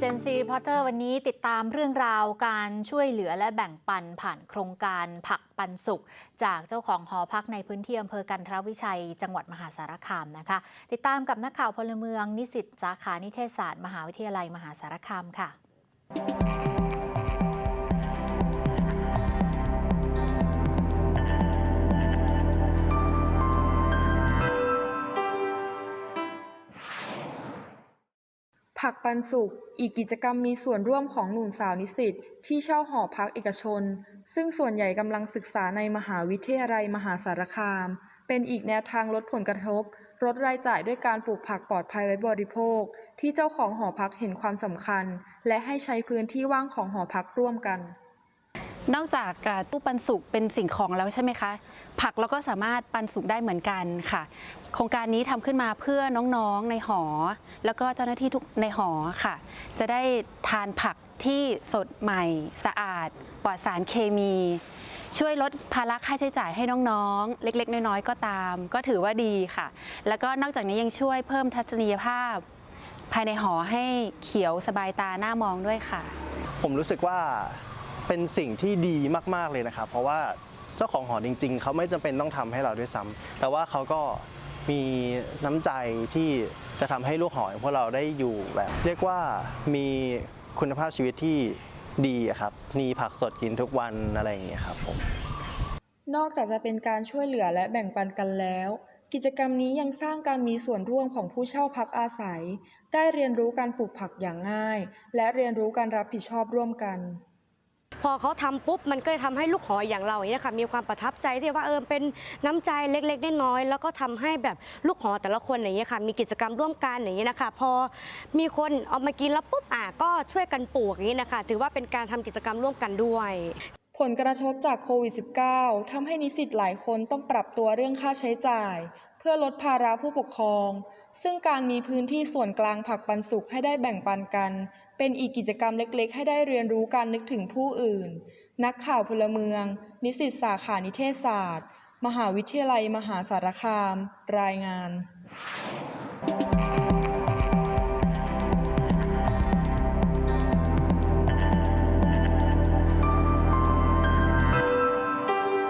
เจนซีพอตเตอร์วันนี้ติดตามเรื่องราวการช่วยเหลือและแบ่งปันผ่านโครงการผักปันสุข จากเจ้าของหอพักในพื้นที่อำเภอกันทรวิชัย จังหวัดมหาสารคามนะคะ ติดตามกับนักข่าวพลเมืองนิสิตสาขานิเทศศาสตร์ มหาวิทยาลัยมหาสารคามค่ะ ผักปันสุข อีกกิจกรรมมีส่วนร่วมของหนุ่มสาวนิสิตที่เช่าหอพักเอกชน ซึ่งส่วนใหญ่กำลังศึกษาในมหาวิทยาลัยมหาสารคาม เป็นอีกแนวทางลดผลกระทบลดรายจ่ายด้วยการปลูกผักปลอดภัยไว้บริโภค ที่เจ้าของหอพักเห็นความสำคัญ และให้ใช้พื้นที่ว่างของหอพักร่วมกัน นอกจากตู้ปันสุกเป็นสิ่งของแล้วใช่ไหมคะ ผักเราก็สามารถปันสุกได้เหมือนกันค่ะ โครงการนี้ทำขึ้นมาเพื่อน้องๆในหอ แล้วก็เจ้าหน้าที่ทุกในหอค่ะ จะได้ทานผักที่สดใหม่ สะอาด ปลอดสารเคมี ช่วยลดภาระค่าใช้จ่ายให้น้องๆ เล็ก ๆ น้อยๆก็ตาม ก็ถือว่าดีค่ะ แล้วก็นอกจากนี้ยังช่วยเพิ่มทัศนียภาพ ภายในหอให้เขียวสบายตาหน้ามองด้วยค่ะ ผมรู้สึกว่า เป็นสิ่งที่ดีมากๆเลยนะครับ เพราะว่าเจ้าของหอจริง ๆ เขาไม่จำเป็นต้องทำให้เราด้วยซ้ำแต่ว่าเขาก็มีน้ำใจที่จะทำให้ลูกหอของพวกเราได้อยู่แบบ เรียกว่ามีคุณภาพชีวิตที่ดีครับ มีผักสดกินทุกวันอะไรอย่างเงี้ยครับผม นอกจากจะเป็นการช่วยเหลือและแบ่งปันกันแล้ว กิจกรรมนี้ยังสร้างการมีส่วนร่วมของผู้เช่าพักอาศัย ได้เรียนรู้การปลูกผักอย่างง่าย และเรียนรู้การรับผิดชอบร่วมกัน พอเขาทำปุ๊บมันก็เลยทำให้ลูกหอยอย่างเราอย่างเงี้ยค่ะมีความประทับใจที่ว่าเออเป็นน้ำใจเล็กๆน้อยๆแล้วก็ทำให้แบบลูกหอแต่ละคนอย่างเงี้ยค่ะมีกิจกรรมร่วมกันอย่างเงี้ยนะคะ พอมีคนเอามากินแล้วปุ๊บอะก็ช่วยกันปลูกอย่างเงี้ยนะคะ ถือว่าเป็นการทำกิจกรรมร่วมกันด้วยผลกระทบจากโควิด -19 ทำให้นิสิตหลายคนต้องปรับตัวเรื่องค่าใช้จ่าย เพื่อลดภาระผู้ปกครอง ซึ่งการมีพื้นที่ส่วนกลางผักปันสุขให้ได้แบ่งปันกัน เป็นอีกกิจกรรมเล็กๆ ให้ได้เรียนรู้การนึกถึงผู้อื่น นักข่าวพลเมือง นิสิตสาขานิเทศศาสตร์ มหาวิทยาลัยมหาสารคาม รายงาน